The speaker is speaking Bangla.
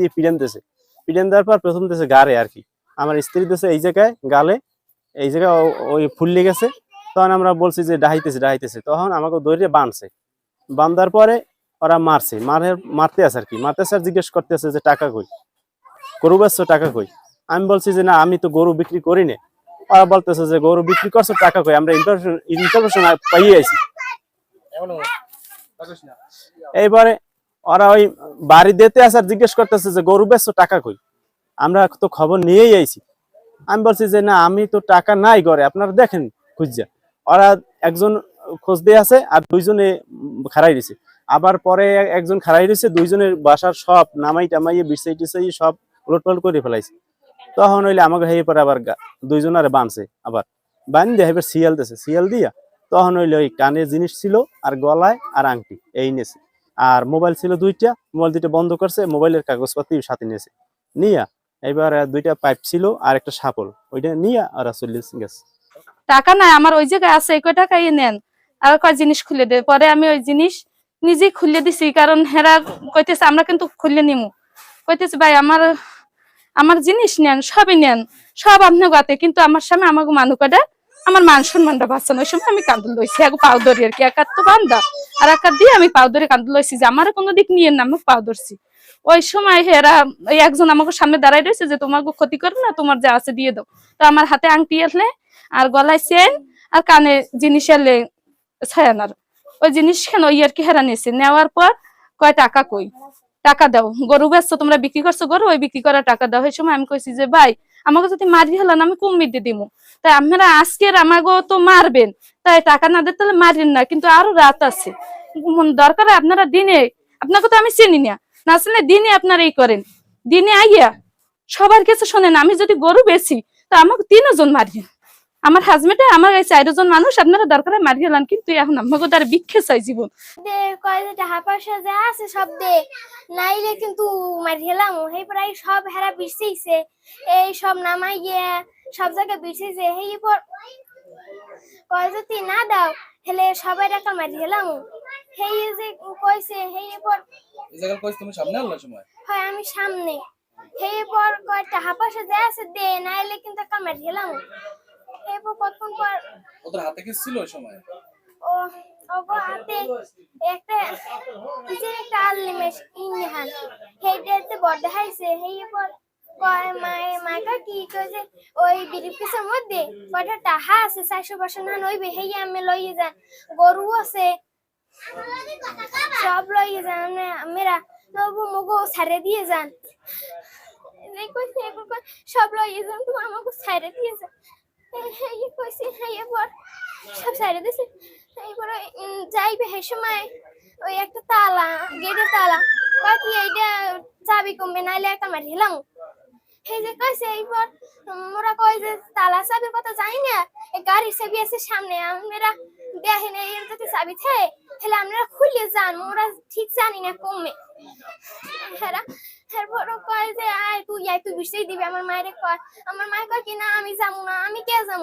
দিয়ে পিড়ান দিয়েছে পিড়ান দেওয়ার পর প্রথম দিয়েছে গাড়ে আর কি। আমার স্ত্রী দিয়েছে এই জায়গায় গালে এই জায়গায় ওই ফুললে গেছে তখন আমরা বলছি যে ডাহাইতেছে ডাহাইতেছে। তখন আমাকে দৌড়ে বাঁধছে বান্ধার পরে ওরা মারছে। মারে মারতে আছে আর কি। মারতে আছে আর জিজ্ঞেস করতে আছে যে টাকা কই? গরু বেচছো টাকা কই? আমি বলছি যে না আমি তো গরু বিক্রি করি না। ওরা বলতেছে যে গরু বিক্রি করছ টাকা কই? আমরা ইনফরমেশন ইনফরমেশন পাইয়ে আইছি। এইবারে ওরা ওই বাড়ি দিতে আসার জিজ্ঞেস করতেছে যে, গরু বেচছো, টাকা কই? আমরা তো খবর নিয়েই আইছি। আমি বলছি যে, না, আমি তো টাকা নাই ঘরে, আপনারা দেখেন, খুঁজা। ওরা একজন খোঁজ দিয়ে আছে আর দুইজনে খাড়াই দিছে। আবার পরে একজন খাড়াই দিছে, দুইজনের বাসার সব নামাই টামাইয়ে, বিছাই টিছাই সব উলটপাল করে ফেলাইছে। তখন হইলে আমাকে হেয়ে পরে আবার দুইজন আরে বানছে আবার। বান দিয়ে এবার শিয়াল দিছে। শিয়াল দিয়া তখন হইলে ওই কানে জিনিস ছিল আর গলায় আর আংটি, এই নিয়েছে আর মোবাইল ছিল দুইটা, মোবাইল দুইটা বন্ধ করছে, মোবাইলের কাগজপাতি সাথে নিয়েছে। নিয়া এবার দুইটা পাইপ ছিল আর একটা সাপল, ওইটা নিয়ে আর চলে গেছে। টাকা নাই, আমার ওই জায়গায় আছে এই টাকাই নেন। আর কয় জিনিস খুলে দে পরে আমি ওই জিনিস নিজেই খুলে দিছি, কারণ হেরা কইতেছে, আমরা কিন্তু খুলে নিমু। কইতেছে, ভাই, আমার আমার জিনিস নেন, সবই নেন, সব আপনার গাতে কিন্তু আমার সামনে আমাকে মানু কাটে আমার মান সম্মানটা বাঁচানো। ওই সময় আমি কান্দুল লইছি। এক পাও ধরি আর কি? একার তো বান্ধা আর একার দিয়ে আমি পাও ধরে কান্দুল লইছি যে আমার কোনো দিক নিয়ে না আমি পাও ধরছি ওই সময় হেরা, ওই একজন আমাকে সামনে দাঁড়াই রয়েছে যে তোমাকে ক্ষতি করে না, তোমার যা আছে দিয়ে দাও। তো আমার হাতে আংটি আসলে আর গলায় চেন, আর কানে জিনিস এলে ছায়ানার ওই জিনিস কেন ওই আর কি হেরা নিয়েছে? নেওয়ার পর কয়, টাকা কই? টাকা দাও। গরু বেচছো, তোমরা বিক্রি করছ গরু, ওই বিক্রি করা টাকা দাও। ওই সময় আমি কইছি যে, ভাই আমাকে যদি মারি হলাম আমি কুমির দিয়ে দিমু। তাই আপনারা আজকের আমাকে তো মারবেন, তাই টাকা না দিতে তাহলে মারেন না, কিন্তু আরও রাত আছে। দরকার আপনারা দিনে, আপনাকে তো আমি চিনি না না চিনলে দিনে আপনারা এই করেন। দিনে আইয়া সবার কাছে শোনেন, আমি যদি গরু বেশি তা আমাকে তিনজন মারিয়েন আমার হাজবেন্ডে আমার এই চারজন মানুষ আপনারা দরকার হয় মারিয়ে লান কিন্তু এখন আমাকে তার বিক্ষে চাই জীবন। কয় টাকা পয়সা যা আছে সব দে। নাইলে কিন্তু মারি হেলাম এই প্রায় সব হেরা বিরছিছে এই সব নামাই গিয়ে সব জায়গায় এই পর কয় যদি না দাও হেলে সবাই টাকা মারি হেলাম সেই যে কইছে সেই পর এই কইছ তুমি সামনে আল্লাহ সময়? হয় আমি সামনে। সেই পর কয় টাকা পয়সা যা আছে দে নাইলে কিন্তু টাকা মারি হেলাম কতক্ষণ পর ওদের হাতে কি ছিল ওই সময়? ও ওগো হাতে একটা কিসের একটা আনলিমেশ ইনহান হেইটাতে বড় দেখাইছে হেই পর কয় মায়ে মাকা কি কইছে? ওই বিরিপিসের মধ্যে কয়টা টাহা আছে চারশো পার্সেন্ট হান ওই হেই আমি লইয়ে যান গরু আছে সব লইয়ে যান আমরা- তবু মগো ছাড়ে দিয়ে যান। সব লইয়ে যান তুমি আমাকে ছাড়ে দিয়ে যান। কইছে এই পর সব সাইডে দিছে উম, যাইবে সেই সময় ওই একটা তালা গেটের তালা বাকি এইটা চাবি কমবে নাইলে একটা মারি হেলাম সেই যে কইছে এইবার মোরা কই যে তালা চাবি কথা জানি না এই গাড়ির চাবি আছে সামনে আমরা দেখেন এর যদি চাবি থাকে তাহলে আমরা খুলে যান মোরা ঠিক জানি না কমে হেরা এরপর কয় যে, আয় তুই আয় তুই বিষয় দিবি। আমার মায়ের কয়, আমার মায়ের কয় কি, না, আমি যাব না, আমি কে যাব?